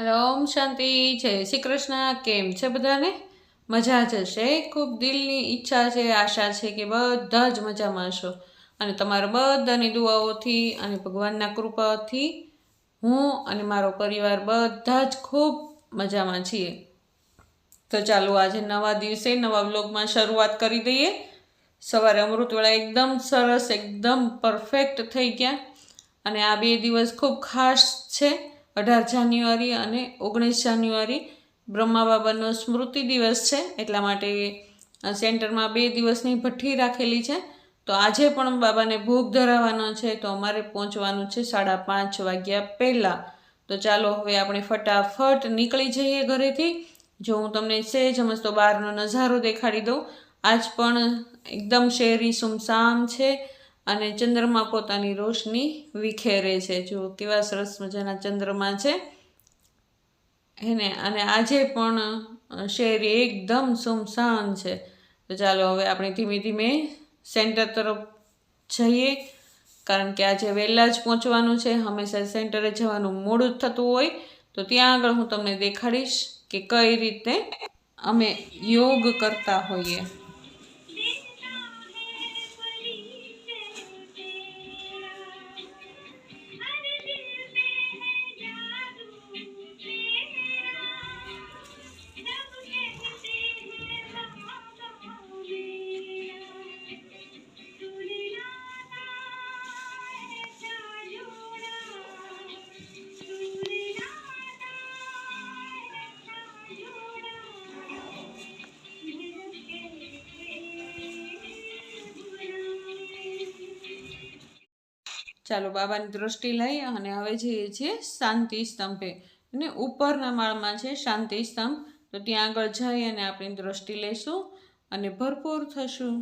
Hello, ઓમ શાંતિ, જય શ્રી કૃષ્ણ, કેમ છે બધાને? મજા જ હશે ખૂબ દિલની ઈચ્છા છે, આશા છે કે બધા જ મજામાં હશો. અને તમારા બધાની દુઆઓથી અને ભગવાનના કૃપાથી હું અને મારો પરિવાર બધા જ ખૂબ મજામાં છીએ. તો ચાલો આજે નવા દિવસે નવા બ્લોગમાં શરૂઆત કરી દઈએ. સવારે અમૃતવેળા એકદમ સરસ, એકદમ પરફેક્ટ થઈ ગયા. અને આ બે દિવસ ખૂબ ખાસ છે. અઢાર જાન્યુઆરી અને ઓગણીસ જાન્યુઆરી બ્રહ્મા બાબાનો સ્મૃતિ દિવસ છે. એટલા માટે સેન્ટરમાં બે દિવસની ભઠ્ઠી રાખેલી છે. તો આજે પણ બાબાને ભોગ ધરાવવાનો છે. તો અમારે પહોંચવાનું છે સાડા પાંચ વાગ્યા પહેલાં. તો ચાલો, હવે આપણે ફટાફટ નીકળી જઈએ ઘરેથી. જો હું તમને સહેજ મસ્તો બહારનો નજારો દેખાડી દઉં. આજ પણ એકદમ શહેરી સુમસામ છે. અને ચંદ્રમા પોતાની રોશની વિખેરે છે. જો કેવા સરસ મજાના ચંદ્રમા છે. એને અને આજે પણ અ, એકદમ સુમસાન છે. તો ચાલો હવે આપણે ધીમે ધીમે સેન્ટર તરફ જઈએ. કારણ કે આજે વહેલા જ પહોંચવાનું છે. હંમેશા સેન્ટરે જવાનું મોડું થતું હોય. તો ત્યાં આગળ હું તમને દેખાડીશ કે કઈ રીતે અમે યોગ કરતા હોઈએ. ચાલો બાબાની દ્રષ્ટિ લઈ અને હવે જઈએ છીએ શાંતિ સ્તંભે. અને ઉપરના માળમાં છે શાંતિ સ્તંભ. તો ત્યાં આગળ જઈ અને આપણી દ્રષ્ટિ લઈશું અને ભરપૂર થશું.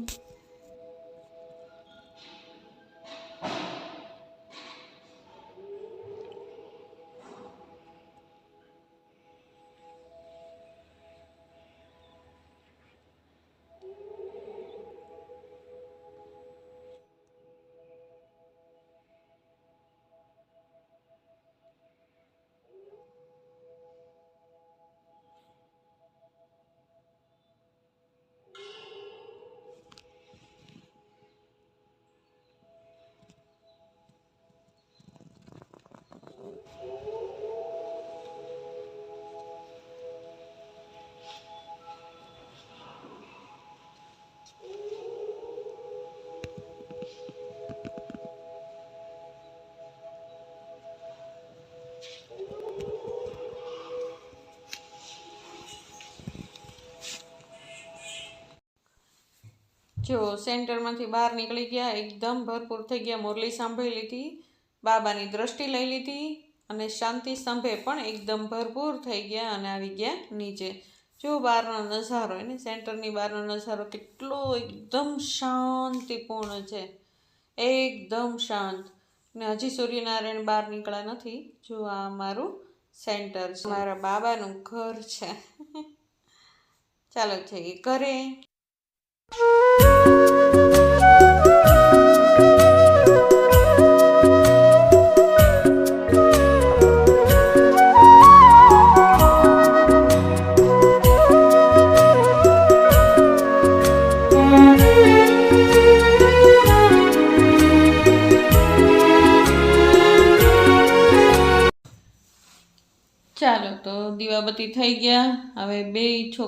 જો સેન્ટરમાંથી બહાર નીકળી ગયા, એકદમ ભરપૂર થઈ ગયા, મુરલી સાંભળી લીધી, બાબાની દ્રષ્ટિ લઈ લીધી અને શાંતિ સ્તંભે પણ એકદમ ભરપૂર થઈ ગયા અને આવી ગયા નીચે. જો બહારનો નજારો એને સેન્ટરની બહારનો નજારો કેટલો એકદમ શાંતિપૂર્ણ છે. એકદમ શાંત. ને હજી સૂર્યનારાયણ બહાર નીકળ્યા નથી. જો આ મારું સેન્ટર છે. મારા બાબાનું ઘર છે. ચાલો જઈએ ઘરે.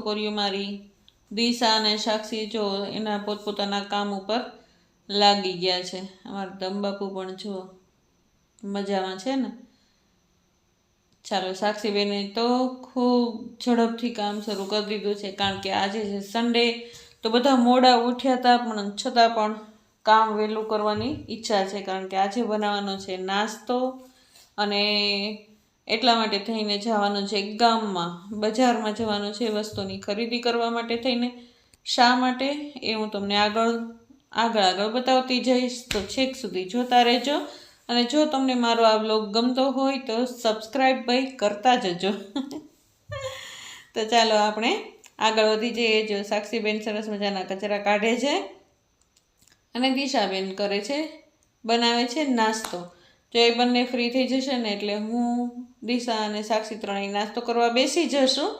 છોકરીઓ મારી, દિશા અને સાક્ષી જો એના પોતપોતાના કામ ઉપર લાગી ગયા છે. અમારા દમબાપુ પણ જો મજામાં છે ને? ચાલો, સાક્ષીબેને તો ખૂબ ઝડપથી કામ શરૂ કરી દીધું છે, કારણ કે આજે છે સન્ડે તો બધા મોડા ઉઠ્યા હતા, પણ છતાં પણ કામ વહેલું કરવાની ઈચ્છા છે, કારણ કે આજે બનાવવાનો છે નાસ્તો અને એટલા માટે થઈને જવાનું છે ગામમાં. બજારમાં જવાનું છે વસ્તુની ખરીદી કરવા માટે થઈને. શા માટે? એ હું તમને આગળ આગળ આગળ બતાવતી જઈશ. તો છેક સુધી જોતા રહેજો. અને જો તમને મારો આ બ્લોગ ગમતો હોય તો સબસ્ક્રાઈબ ભાઈ કરતા જજો. તો ચાલો આપણે આગળ વધી જઈએ. જો સાક્ષીબેન સરસ મજાના કચરા કાઢે છે અને દિશાબેન કરે છે, બનાવે છે નાસ્તો. જો એ બંને ફ્રી થઈ જશે ને એટલે હું દિશા અને સાક્ષી ત્રણેય નાસ્તો કરવા બેસી જશું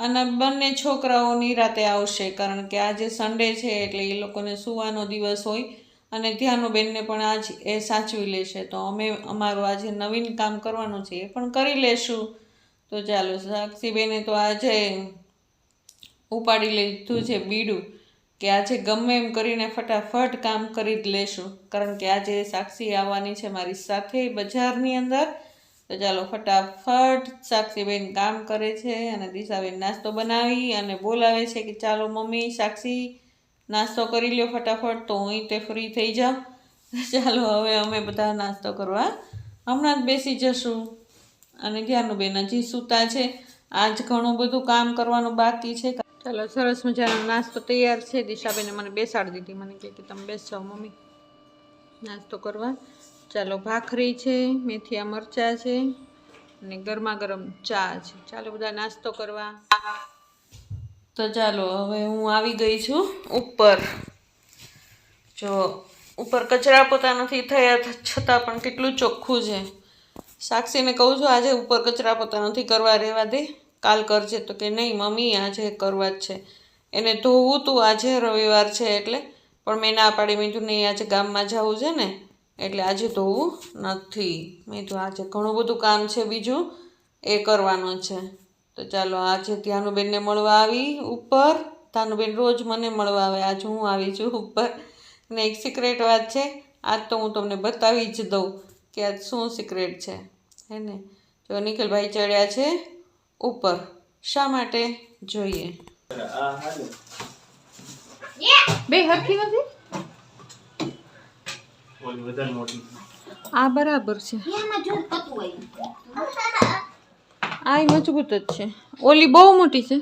અને બંને છોકરાઓની રાતે આવશે કારણ કે આજે સન્ડે છે એટલે એ લોકોને સુવાનો દિવસ હોય અને બેનને પણ આજ એ સાચવી લેશે. તો અમે અમારું આજે નવીન કામ કરવાનું છે એ પણ કરી લેશું. તો ચાલો, સાક્ષીબેને તો આજે ઉપાડી લીધું છે બીડું કે આજે ગમે એમ કરીને ફટાફટ કામ કરી જ લેશું. કારણ કે આજે સાક્ષી આવવાની છે મારી સાથે બજારની અંદર. તો ચાલો ફટાફટ સાક્ષીબેન કામ કરે છે અને દિશાબેન નાસ્તો બનાવી અને બોલાવે છે કે ચાલો મમ્મી, સાક્ષી, નાસ્તો કરી લ્યો ફટાફટ, તો હું તે ફ્રી થઈ જાઉં. ચાલો હવે અમે બધા નાસ્તો કરવા હમણાં જ બેસી જશું. અને ધ્યાનુબેન હજી સૂતા છે. આજ ઘણું બધું કામ કરવાનું બાકી છે. ચાલો સરસ મજાનો નાસ્તો તૈયાર છે. દિશાબેને મને બેસાડી દીધી. મને કે તમે બેસો મમ્મી, નાસ્તો કરવા. ચાલો ભાખરી છે, મેથીયા મરચાં છે અને ગરમા ગરમ ચા છે. ચાલો બધા નાસ્તો કરવા. તો ચાલો, હવે હું આવી ગઈ છું ઉપર. જો, ઉપર કચરા પોતા નથી થયા, છતાં પણ કેટલું ચોખ્ખું છે. સાક્ષીને કહું છું, આજે ઉપર કચરા પોતા નથી, કરવા રહેવા દે. કાલ કરજે તો કે નહીં, મમ્મી આજે કરવા જ છે. એને ધોવું તું, આજે રવિવાર છે એટલે. પણ મેં ના પાડી, મેં નહીં, આજે ગામમાં જવું છે ને. એટલે આજે ધોવું નથી. મેં તો આજે ઘણું બધું કામ છે બીજું એ કરવાનું છે. તો ચાલો આજે ધ્યાનુબેનને મળવા આવી ઉપર. ધાનુબેન રોજ મને મળવા આવે આજે હું આવી છું ઉપર. ને એક સિક્રેટ વાત છે આજ તો હું તમને બતાવી જ દઉં કે આજ શું સિક્રેટ છે. હે ને? જો નિખિલભાઈ ચડ્યા છે ઉપર. શા માટે? જોઈએ. બે હરખી નથી? ઓલી વધારે મોટી આ બરાબર છે. એમાં જો પતું હોય આ મજબૂત જ છે. ઓલી બહુ મોટી છે.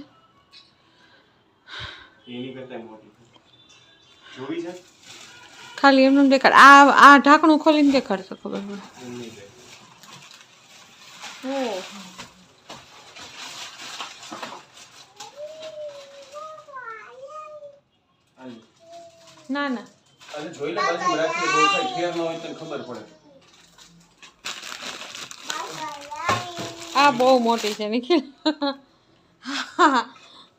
એની કરતા મોટી જોવી છે ખાલી એમનું દેખાડ. આ આ ઢાંકણું ખોલીને દેખાડ તો ખબર પડે. ના ના. અરે જોઈ લે બાજુ રાખીને બહુ ખાઈ ફેર ન હોય તને ખબર પડે. આ બહુ મોટી છે નિખિલ.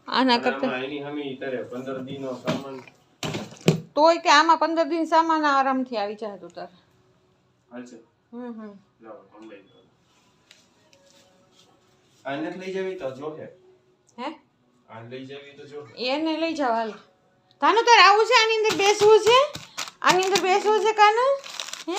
આના કરતા એની હમી તારે પંદર દી સામાન. તોય કે આમાં પંદર દિન સામાન આરામથી આવી જાય તું તાર. હાલશે હમ હમ. લાવો ઓનલાઈન કરો. આને લઈ જવી તો જો હે. હે? આને લઈ જવી તો જો. એને લઈ જાવ હાલ. તાનું તારે આવું છે? આની અંદર બેસવું છે? આની અંદર બેસવું છે કાનું? હે?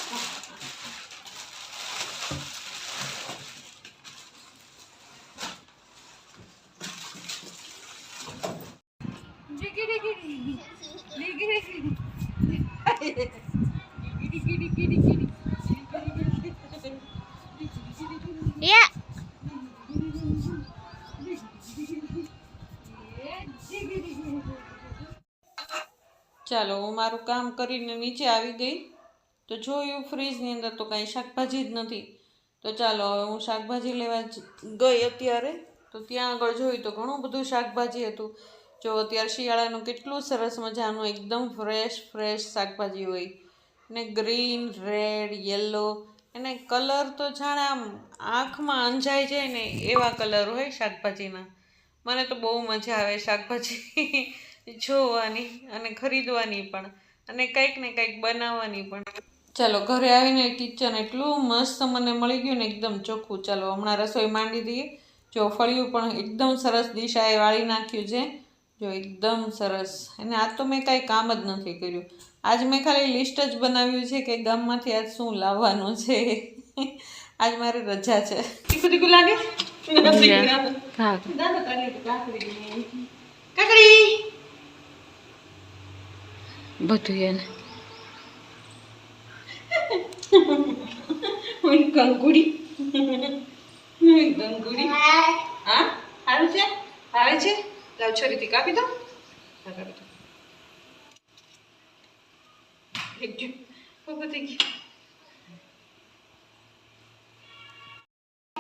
ચાલો, હું મારું કામ કરીને નીચે આવી ગઈ. તો જોયું, ફ્રીજની અંદર તો કાંઈ શાકભાજી જ નથી. તો ચાલો, હવે હું શાકભાજી લેવા ગઈ અત્યારે. તો ત્યાં આગળ જોયું તો ઘણું બધું શાકભાજી હતું. જો, અત્યારે શિયાળાનું કેટલું સરસ મજાનું, એકદમ ફ્રેશ ફ્રેશ શાકભાજી હોય. ને ગ્રીન રેડ યલો એને કલર તો જાણે આમ આંખમાં અંજાઈ જાય ને એવા કલર હોય શાકભાજીના. મને તો બહુ મજા આવે શાકભાજી. જોવાની અને ખરીદવાની પણ અને કંઈક ને કંઈક બનાવવાની પણ. ચાલો ઘરે આવીને કિચન એટલું મસ્ત મને મળી ગયું ને એકદમ ચોખ્ખું. ચાલો હમણાં રસોઈ માંડી દઈએ. જો ફળિયું પણ એકદમ સરસ દિશાએ વાળી નાખ્યું છે. જો એકદમ સરસ. અને આ તો મેં કાંઈ કામ જ નથી કર્યું. આજ મેં ખાલી લિસ્ટ જ બનાવ્યું છે કે ગામમાંથી આજ શું લાવવાનું છે. આજ મારે રજા છે. તીખું તીખું લાગે? કાકડી! બધું એને કંકુડી કંકુડી હા સારું છે આવે છે લાવ છરીથી કાપી દો હા કાપી દો એક જો ઊભો થઈ ગયો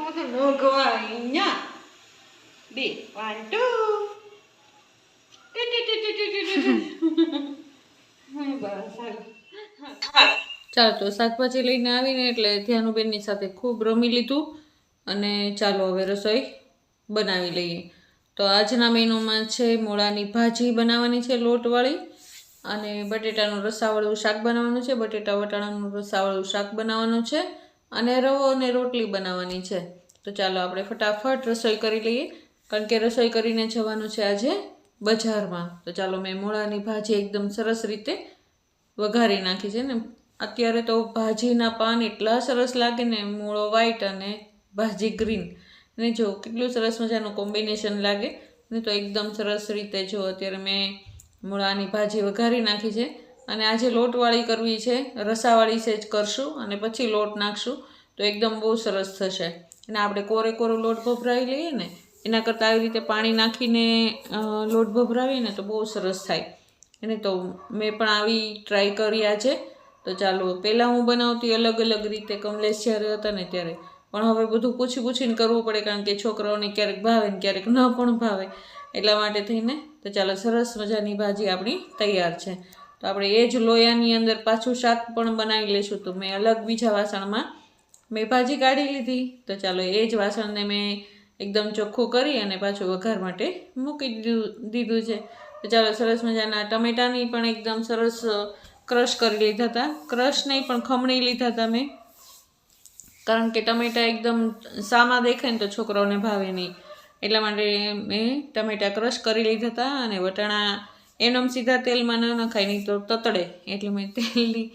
બધું નોગવા અહીંયા બે વન ટુ ચાલો, તો શાકભાજી લઈને આવીને એટલે ધ્યાનુબેનની સાથે ખૂબ રમી લીધું અને ચાલો હવે રસોઈ બનાવી લઈએ. તો આજના મેનુમાં છે મૂળાની ભાજી બનાવવાની છે લોટવાળી અને બટેટાનું રસાવાળું શાક બનાવવાનું છે, બટેટા વટાણાનું રસાવાળું શાક બનાવવાનું છે અને રવો અને રોટલી બનાવવાની છે. તો ચાલો આપણે ફટાફટ રસોઈ કરી લઈએ. કારણ કે રસોઈ કરીને જવાનું છે આજે. બજારમાં. તો ચાલો મેં મૂળાની ભાજી એકદમ સરસ રીતે વઘારી નાખી છે ને. અત્યારે તો ભાજીના પાન એટલા સરસ લાગે ને, મૂળો વ્હાઈટ અને ભાજી ગ્રીન અને જો, કેટલું સરસ મજાનું કોમ્બિનેશન લાગે. ને તો એકદમ સરસ રીતે જો અત્યારે મેં મૂળાની ભાજી વઘારી નાખી છે. અને આજે લોટવાળી કરવી છે, રસાવાળી છે, જ કરશું અને પછી લોટ નાખશું. તો એકદમ બહુ સરસ થશે. અને આપણે કોરે કોરો લોટ ભભરાવી લઈએ ને એના કરતાં આવી રીતે પાણી નાખીને લોટ ભભરાવીએ ને તો બહુ સરસ થાય. એને તો મેં પણ આવી ટ્રાય કર્યા છે તો ચાલો, પહેલાં હું બનાવતી અલગ અલગ રીતે કમલેશ જ્યારે હતા ને ત્યારે. પણ હવે બધું પૂછી પૂછીને કરવું પડે કારણ કે છોકરાઓને ક્યારેક ભાવે ને ક્યારેક ન પણ ભાવે. એટલા માટે થઈને તો ચાલો, સરસ મજાની ભાજી આપણી તૈયાર છે. તો આપણે એ જ લોયાની અંદર પાછું શાક પણ બનાવી લઈશું. તો મેં અલગ બીજા વાસણમાં મેં ભાજી કાઢી લીધી. તો ચાલો, એ જ વાસણને મેં એકદમ ચોખ્ખું કરી અને પાછું વઘાર માટે મૂકી દીધું દીધું છે. ચાલો, સરસ મજાના ટમેટાની પણ એકદમ સરસ ક્રશ કરી લીધા હતા. ક્રશ નહીં, પણ ખમણી લીધા હતા મેં. કારણ કે ટમેટા એકદમ સામા દેખાય ને તો છોકરાઓને ભાવે નહીં. એટલા માટે મેં ટમેટા ક્રશ કરી લીધા હતા અને વટાણા એનમ સીધા તેલમાં ન નખાય, નહીં તો તતડે. એટલે મેં તેલની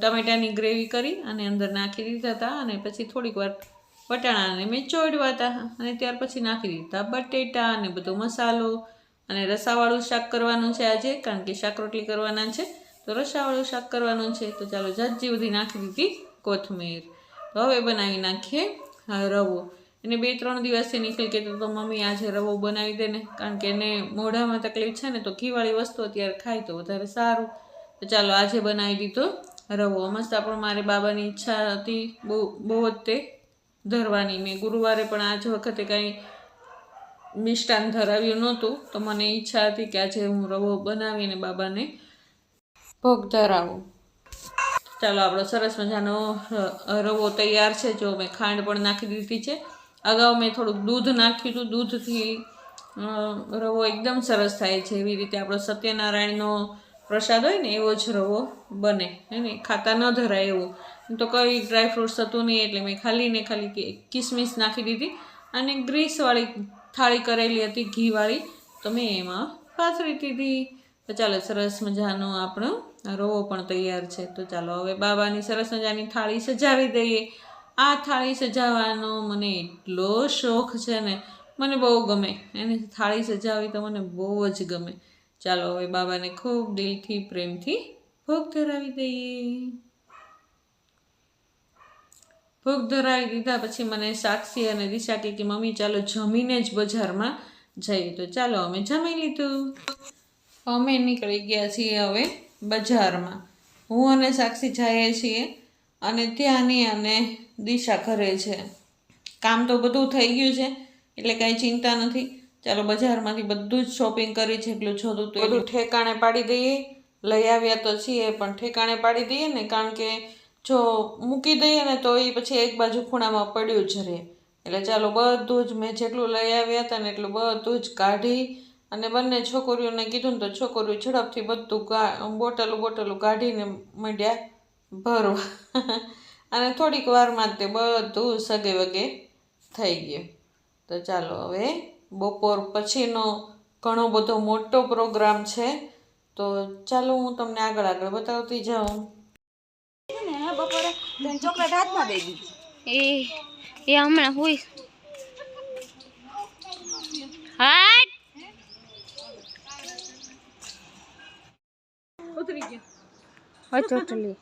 ટમેટાની ગ્રેવી કરી અને અંદર નાખી દીધા હતા અને પછી થોડીક વાર વટાણાને મેં ચોડવા હતા અને ત્યાર પછી નાખી દીધા બટેટા અને બધો મસાલો અને રસાવાળું શાક કરવાનું છે આજે, કારણ કે શાક રોટલી કરવાના છે. તો રસાવાળું શાક કરવાનું છે. તો ચાલો જાજી બધી નાખી દીધી કોથમીર. તો હવે બનાવી નાખીએ રવો. એને બે ત્રણ દિવસથી નીકળી કહેતો તો મમ્મી આજે રવો બનાવી દે ને કારણ કે એને મોઢામાં તકલીફ છે ને, તો ઘીવાળી વસ્તુ અત્યારે ખાય તો વધારે સારું. તો ચાલો આજે બનાવી દીધો રવો. મસ્ત પણ મારે બાબાની ઈચ્છા હતી બહુ બહુ જ તે. ધરવાની. મેં ગુરુવારે પણ આજ વખતે કાંઈ મિષ્ટાન ધરાવ્યું નહોતું, તો મને ઈચ્છા હતી કે આજે હું રવો બનાવીને બાબાને ભોગ ધરાવું. ચાલો, આપણો સરસ મજાનો રવો તૈયાર છે. જો મેં ખાંડ પણ નાખી દીધી છે. અગાઉ મેં થોડુંક દૂધ નાખ્યું હતું. દૂધથી રવો એકદમ સરસ થાય છે. એવી રીતે આપણો સત્યનારાયણનો પ્રસાદ હોય ને, એવો જ રવો બને. હે ને? ખાતા ન ધરાય એવો. તો કંઈ ડ્રાય ફ્રૂટ્સ હતું નહીં એટલે મેં ખાલી ને ખાલી કિસમિસ નાખી દીધી અને ગ્રીસવાળી થાળી કરેલી હતી ઘીવાળી તો મેં એમાં પાથરી દીધી. તો ચાલો, સરસ મજાનો આપણો રવો પણ તૈયાર છે. તો ચાલો, હવે બાબાની સરસ મજાની થાળી સજાવી દઈએ. આ થાળી સજાવવાનો મને એટલો શોખ છે ને. મને બહુ ગમે. એની થાળી સજાવી તો મને બહુ જ ગમે. ચાલો, હવે બાબાને ખૂબ દિલથી, પ્રેમથી ભોગ ધરાવી દઈએ. ભોગ ધરાવી દીધા પછી મને સાક્ષી અને દિશા કે કે, મમ્મી, ચાલો જમીને જ બજારમાં જઈએ. તો ચાલો અમે જમી લીધું. અમે નીકળી ગયા છીએ હવે બજારમાં. હું અને સાક્ષી જઈએ છીએ અને ત્યાંની અને દિશા ઘરે છે. કામ તો બધું થઈ ગયું છે, એટલે કાંઈ ચિંતા નથી. ચાલો બજારમાંથી બધું જ શોપિંગ કરી છે, એટલું જોતું તો બધું ઠેકાણે પાડી દઈએ. લઈ આવ્યા તો છીએ, પણ ઠેકાણે પાડી દઈએ ને, કારણ કે જો મૂકી દઈએ ને તો એ પછી એક બાજુ ખૂણામાં પડ્યું જ રહે. એટલે ચાલો બધું જ મેં જેટલું લઈ આવ્યા હતા ને એટલું બધું જ કાઢી અને બંને છોકરીઓને કીધું ને તો છોકરીઓ ઝડપથી બધું બોટલું બોટલું કાઢીને માંડ્યા ભરવા. અને થોડીક વારમાં તે બધું સગે વગે થઈ ગયું. તો ચાલો હવે બપોર પછીનો ઘણો બધો મોટો પ્રોગ્રામ છે. તો ચાલો હું તમને આગળ આગળ બતાવતી જાઉં. ને બપોરે તને ચોકલેટ હાથમાં દઈ દીધી. એ એ હમણાં હોય હાટ! ઉતરી ગયો. હોય ચોટલી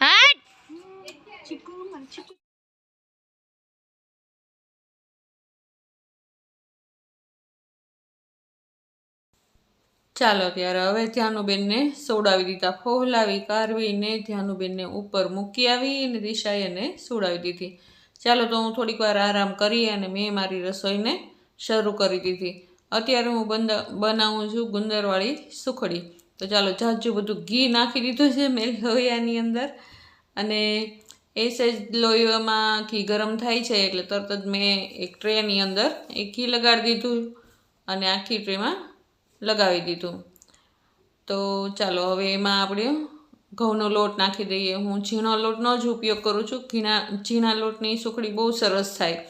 હાટ. ચાલો ત્યારે હવે ધ્યાનુબેનને સોડાવી દીધા. ફોહલાવી, કારવીને ધ્યાનુબેનને ઉપર મૂકી આવી અને દિશાએ એને સોડાવી દીધી. ચાલો તો હું થોડીક વાર આરામ કરી અને મેં મારી રસોઈને શરૂ કરી દીધી. અત્યારે હું બંધ, બનાવું છું ગુંદરવાળી સુખડી. તો ચાલો જાજુ બધું ઘી નાખી દીધું છે મેં લોયાની અંદર. અને એ સહેજ લોહીમાં ઘી ગરમ થાય છે એટલે તરત જ મેં એક ટ્રેની અંદર એ ઘી લગાડી દીધું. અને આખી ટ્રેમાં લગાવી દીધું. તો ચાલો હવે એમાં આપણે ઘઉંનો લોટ નાખી દઈએ. હું ઝીણો લોટનો જ ઉપયોગ કરું છું. ઘીણા ઝીણા લોટની સુખડી બહુ સરસ થાય.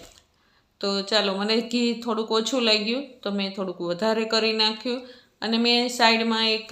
તો ચાલો, મને ઘી થોડુંક ઓછું લાગ્યું તો મેં થોડુંક વધારે કરી નાખ્યું. અને મેં સાઈડમાં એક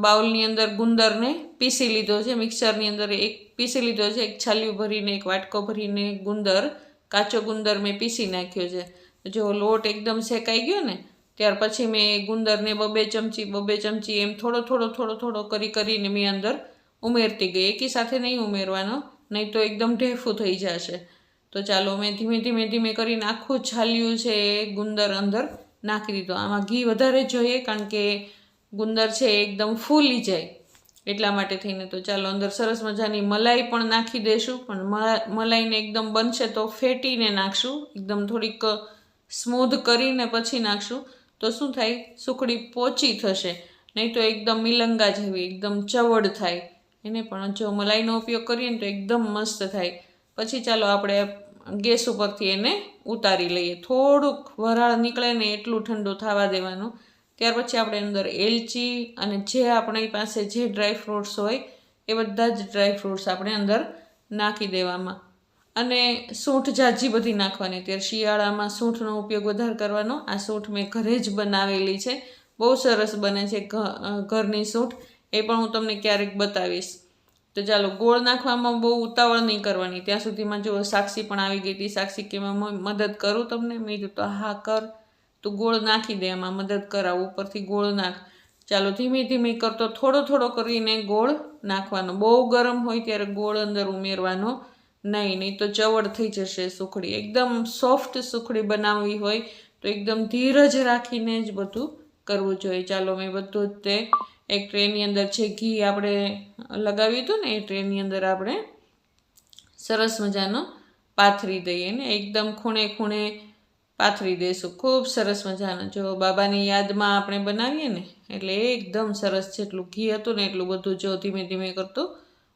બાઉલની અંદર ગુંદરને પીસી લીધો છે. મિક્સરની અંદર એક પીસી લીધો છે. એક છાલ્યું ભરીને, એક વાટકો ભરીને ગુંદર, કાચો ગુંદર મેં પીસી નાખ્યો છે. જો લોટ એકદમ શેકાઈ ગયો ને ત્યાર પછી મેં ગુંદરને બબે ચમચી બબે ચમચી એમ થોડો થોડો થોડો થોડો કરી, કરીને મેં અંદર ઉમેરતી ગઈ. એકી સાથે નહીં ઉમેરવાનો, નહીં તો એકદમ ઢેફું થઈ જશે. તો ચાલો મેં ધીમે ધીમે ધીમે કરીને આખું છાલ્યું છે એ ગુંદર અંદર નાખી દીધો. આમાં ઘી વધારે જોઈએ કારણ કે ગુંદર છે એકદમ ફૂલી જાય એટલા માટે થઈને. તો ચાલો અંદર સરસ મજાની મલાઈ પણ નાખી દઈશું પણ મલા- મલાઈને એકદમ બનશે તો ફેટીને નાખશું. એકદમ થોડીક સ્મૂધ કરીને પછી નાખશું. તો શું થાય? સુખડી પોચી થશે. નહીં તો એકદમ મિલંગા જેવી, એકદમ ચવડ થાય. એને પણ જો મલાઈનો ઉપયોગ કરીએ ને તો એકદમ મસ્ત થાય. પછી ચાલો આપણે ગેસ ઉપરથી એને ઉતારી લઈએ. થોડુંક વરાળ નીકળે ને એટલું ઠંડુ થવા દેવાનું. ત્યાર પછી આપણે અંદર એલચી અને જે આપણી પાસે જે ડ્રાય ફ્રૂટ્સ હોય, એ બધા જ ડ્રાય ફ્રૂટ્સ આપણે અંદર નાખી દેવામાં. અને સૂંઠ જાજી બધી નાખવાની. અત્યારે શિયાળામાં સૂંઠનો ઉપયોગ વધારે કરવાનો. આ સૂંઠ મેં ઘરે જ બનાવેલી છે. બહુ સરસ બને છે ઘરની સૂંઠ. એ પણ હું તમને ક્યારેક બતાવીશ. તો ચાલો, ગોળ નાખવામાં બહુ ઉતાવળ નહીં કરવાની. ત્યાં સુધીમાં જો સાક્ષી પણ આવી ગઈ હતી સાક્ષી કે મદદ કરું તમને? મેં કીધું, તો હા, કર. તું ગોળ નાખી દે એમાં, મદદ કરાવ ઉપરથી ગોળ નાખ. ચાલો, ધીમે ધીમે કરતો, થોડો થોડો કરીને ગોળ નાખવાનો. બહુ ગરમ હોય ત્યારે ગોળ અંદર ઉમેરવાનો. નહીં નહીં તો ચવડ થઈ જશે સુખડી. એકદમ સોફ્ટ સુખડી બનાવવી હોય તો એકદમ ધીરજ રાખીને જ બધું કરવું જોઈએ. ચાલો, મેં બધું જ તે એક ટ્રેની અંદર છે ઘી આપણે લગાવ્યું હતું ને, એ ટ્રેની અંદર આપણે સરસ મજાનો પાથરી દઈએ ને. એકદમ ખૂણે ખૂણે પાથરી દઈશું. ખૂબ સરસ મજાનો. જો બાબાની યાદમાં આપણે બનાવીએ ને, એટલે એકદમ સરસ જેટલું ઘી હતું ને, એટલું બધું જો ધીમે ધીમે કરતું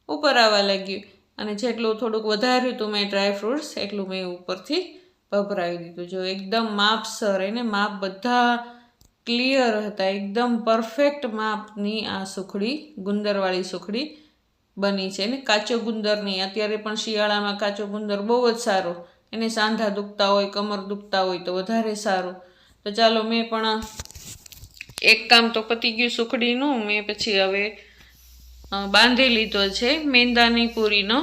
ઉપર આવવા લાગ્યું. અને જેટલું થોડુંક વધાર્યું હતું મેં ડ્રાયફ્રૂટ્સ એટલું મેં ઉપરથી ભભરાવી દીધું. જો એકદમ માપસર એને માપ બધા ક્લિયર હતા. એકદમ પરફેક્ટ માપની આ સુખડી, ગુંદરવાળી સુખડી બની છે. ને કાચો ગુંદરની અત્યારે પણ શિયાળામાં કાચો ગુંદર બહુ જ સારો. એને સાંધા દુખતા હોય, કમર દુખતા હોય તો વધારે સારું. તો ચાલો મેં પણ એક કામ તો પતી ગયું સુખડીનું. મેં પછી હવે બાંધી લીધો છે મેંદાની પૂરીનો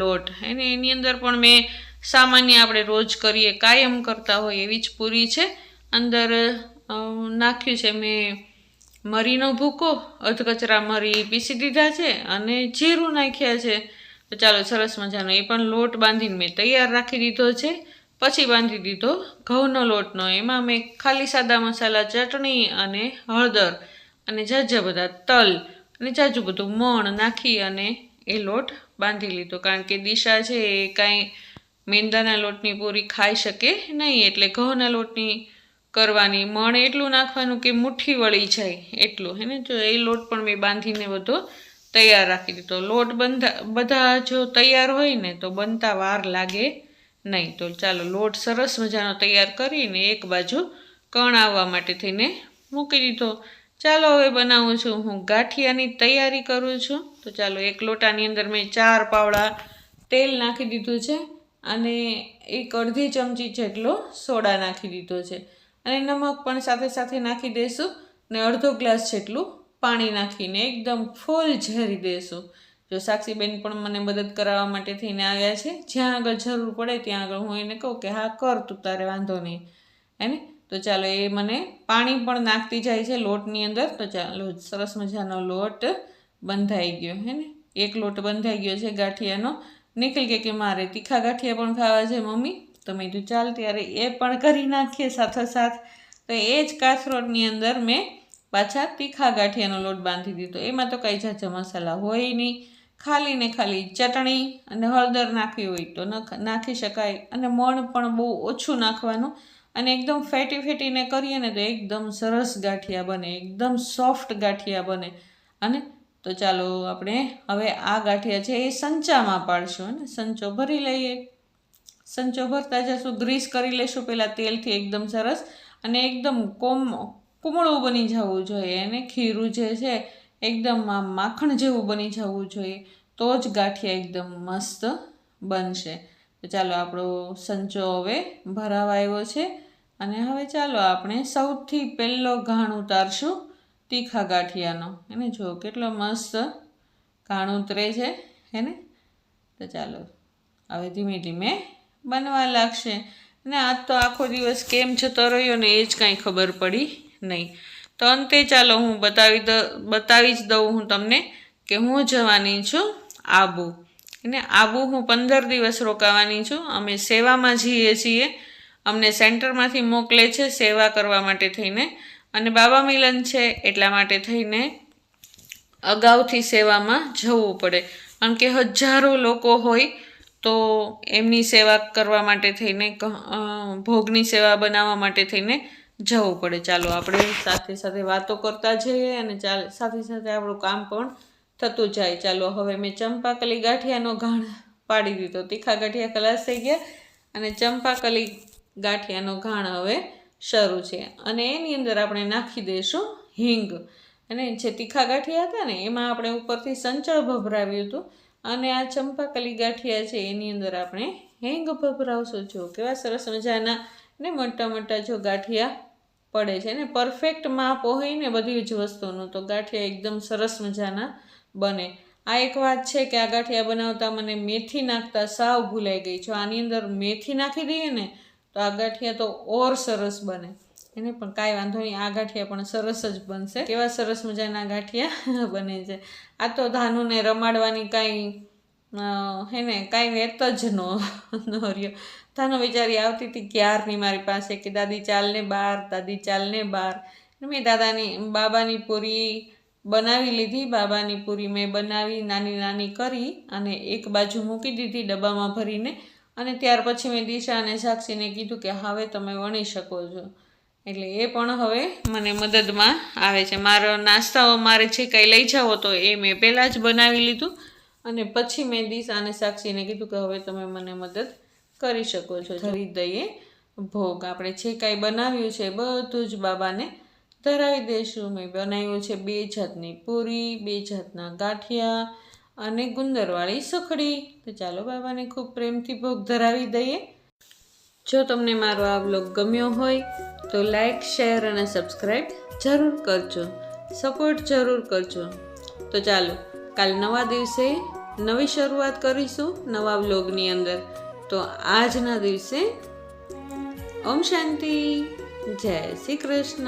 લોટ. એને એની અંદર પણ મેં સામાન્ય આપણે રોજ કરીએ, કાયમ કરતા હોય એવી જ પૂરી છે. અંદર નાખ્યું છે મેં મરીનો ભૂકો, અધકચરા મરી પીસી દીધા છે અને જીરું નાખ્યા છે. તો ચાલો સરસ મજાનો એ પણ લોટ બાંધીને મેં તૈયાર રાખી દીધો છે. પછી બાંધી દીધો ઘઉંનો લોટનો. એમાં મેં ખાલી સાદા મસાલા, ચટણી અને હળદર અને ઝાઝા બધા તલ અને જાજુ બધું મણ નાખી અને એ લોટ બાંધી લીધો. કારણ કે દિશા છે એ કાંઈ મેંદાના લોટની પૂરી ખાઈ શકે નહીં, એટલે ઘઉંના લોટની કરવાની મણ એટલું નાખવાનું કે મુઠ્ઠી વળી જાય એટલું, હે ને? જો એ લોટ પણ મેં બાંધીને બધો તૈયાર રાખી દીધો. લોટ બંધા, બધા જો તૈયાર હોય ને, તો બનતા વાર લાગે નહીં. તો ચાલો, લોટ સરસ મજાનો તૈયાર કરીને એક બાજુ કણ આવવા માટે થઈને મૂકી દીધો. ચાલો હવે બનાવું છું. હું ગાંઠિયાની તૈયારી કરું છું. તો ચાલો એક લોટાની અંદર મેં ચાર પાવડા તેલ નાખી દીધું છે અને એક અડધી ચમચી જેટલો સોડા નાખી દીધો છે. અને નમક પણ સાથે સાથે નાખી દઈશું ને અડધો ગ્લાસ જેટલું પાણી નાખીને એકદમ ફૂલ ઝેરી દઈશું. જો સાક્ષીબેન પણ મને મદદ કરાવવા માટે થઈને આવ્યા છે. જ્યાં આગળ જરૂર પડે ત્યાં આગળ હું એને કહું કે, હા, કર તું, તારે વાંધો નહીં. હેને તો ચાલો એ મને પાણી પણ નાખતી જાય છે લોટની અંદર. તો ચાલો, સરસ મજાનો લોટ બંધાઈ ગયો, હે ને? એક લોટ બંધાઈ ગયો છે ગાંઠિયાનો. નીકળી ગયા કે મારે તીખા ગાંઠિયા પણ ખાવા છે, મમ્મી. તો મેં કીધું, ચાલ ત્યારે એ પણ કરી નાખીએ સાથોસાથ. તો એ જ કાથરોટની અંદર મેં પાછા તીખા ગાંઠિયાનો લોટ બાંધી દીધો. એમાં તો કંઈ જાજા મસાલા હોય નહીં. ખાલી ને ખાલી ચટણી અને હળદર નાખવી હોય તો નાખી શકાય. અને મણ પણ બહુ ઓછું નાખવાનું. અને એકદમ ફેટી ફેટીને કરીએ ને તો એકદમ સરસ ગાંઠિયા બને, એકદમ સોફ્ટ ગાંઠિયા બને. અને તો ચાલો આપણે હવે આ ગાંઠિયા છે એ સંચામાં પાડશું અને સંચો ભરી લઈએ. સંચો ભરતા જશું, ગ્રીસ કરી લેશું પહેલાં તેલથી એકદમ સરસ અને એકદમ કોમ, કુમળું બની જવું જોઈએ, અને ખીરું જે છે એકદમ આમ માખણ જેવું બની જવું જોઈએ. તો જ ગાંઠિયા એકદમ મસ્ત બનશે. તો ચાલો આપણો સંચો હવે ભરાવા આવ્યો છે. અને હવે ચાલો આપણે સૌથી પહેલો ઘાણ ઉતારશું, તીખા ગાંઠિયાનો. એને જો કેટલો મસ્ત ઘાણ ઉતરે છે, હેને? તો ચાલો, હવે ધીમે ધીમે બનવા લાગશે. અને આજ તો આખો દિવસ કેમ જતો રહ્યો ને એ જ કાંઈ ખબર પડી નહીં. તો અંતે ચાલો હું બતાવી દ, બતાવી જ દઉં હું તમને કે હું જવાની છું આબુ. અને આબુ હું પંદર દિવસ રોકાવાની છું. અમે સેવામાં જઈએ છીએ. અમને સેન્ટરમાંથી મોકલે છે સેવા કરવા માટે થઈને. અને બાબા મિલન છે એટલા માટે થઈને અગાઉથી સેવામાં જવું પડે. કારણ કે હજારો લોકો હોય તો એમની સેવા કરવા માટે થઈને ભોગની સેવા બનાવવા માટે થઈને જવું પડે. ચાલો, આપણે સાથે સાથે વાતો કરતા જઈએ અને ચાલ, સાથે સાથે આપણું કામ પણ થતું જાય. ચાલો, હવે મેં ચંપાકલી ગાંઠિયાનો ઘાણ પાડી દીધો. તીખા ગાંઠિયા ખલાસ થઈ ગયા અને ચંપાકલી ગાંઠિયાનો ઘાણ હવે શરૂ છે. અને એની અંદર આપણે નાખી દઈશું હિંગ. અને જે તીખા ગાંઠિયા હતા ને, એમાં આપણે ઉપરથી સંચળ ભભરાવ્યું હતું. અને આ ચંપાકલી ગાંઠિયા છે, એની અંદર આપણે હિંગ ભભરાવશું. જો કેવા સરસ મજાના ને મોટા મોટા જો ગાંઠિયા પડે છે ને પરફેક્ટ માપ હોય ને બધી જ વસ્તુનું, તો ગાંઠિયા એકદમ સરસ મજાના બને. આ એક વાત છે કે આ ગાંઠિયા બનાવતા મને મેથી નાખતા સાવ ભૂલાઈ ગઈ. જો આની અંદર મેથી નાખી દઈએ ને તો આ ગાંઠિયા તો ઓર સરસ બને. એને પણ કાંઈ વાંધો નહીં, આ ગાંઠિયા પણ સરસ જ બનશે. કેવા સરસ મજાના ગાંઠિયા બને છે. આ તો ધાનુને રમાડવાની કાંઈ હે ને, કાંઈ વેત જ ન રહ્યો. ધાનો વિચારી આવતી હતી ક્યારની મારી પાસે કે દાદી ચાલને બહાર દાદી ચાલને બહાર મેં દાદાની, બાબાની પૂરી બનાવી લીધી. બાબાની પૂરી મેં બનાવી, નાની નાની કરી અને એક બાજુ મૂકી દીધી ડબ્બામાં ભરીને. અને ત્યાર પછી મેં દિશા અને સાક્ષીને કીધું કે હવે તમે વણી શકો છો. એટલે એ પણ હવે મને મદદમાં આવે છે. મારો નાસ્તાઓ મારે જે કંઈ લઈ જાવો તો એ મેં પહેલાં જ બનાવી લીધું. અને પછી મેં દિશા અને સાક્ષીને કીધું કે હવે તમે મને મદદ કરી શકો છો. ધરી દઈએ ભોગ. આપણે જે કાંઈ બનાવ્યું છે બધું જ બાબાને ધરાવી દઈશું મેં બનાવ્યું છે બે જાતની પૂરી બે જાતના ગાંઠિયા અને ગુંદરવાળી સુખડી. તો ચાલો બાબાને ખૂબ પ્રેમથી ભોગ ધરાવી દઈએ. જો તમને મારો આ બ્લોગ ગમ્યો હોય, તો લાઈક, શેર અને સબસ્ક્રાઈબ જરૂર કરજો. સપોર્ટ જરૂર કરજો. તો ચાલો, કાલ નવા દિવસે નવી શરૂઆત કરીશું નવા બ્લોગની અંદર. તો આજના દિવસે ઓમ શાંતિ. જય શ્રી કૃષ્ણ.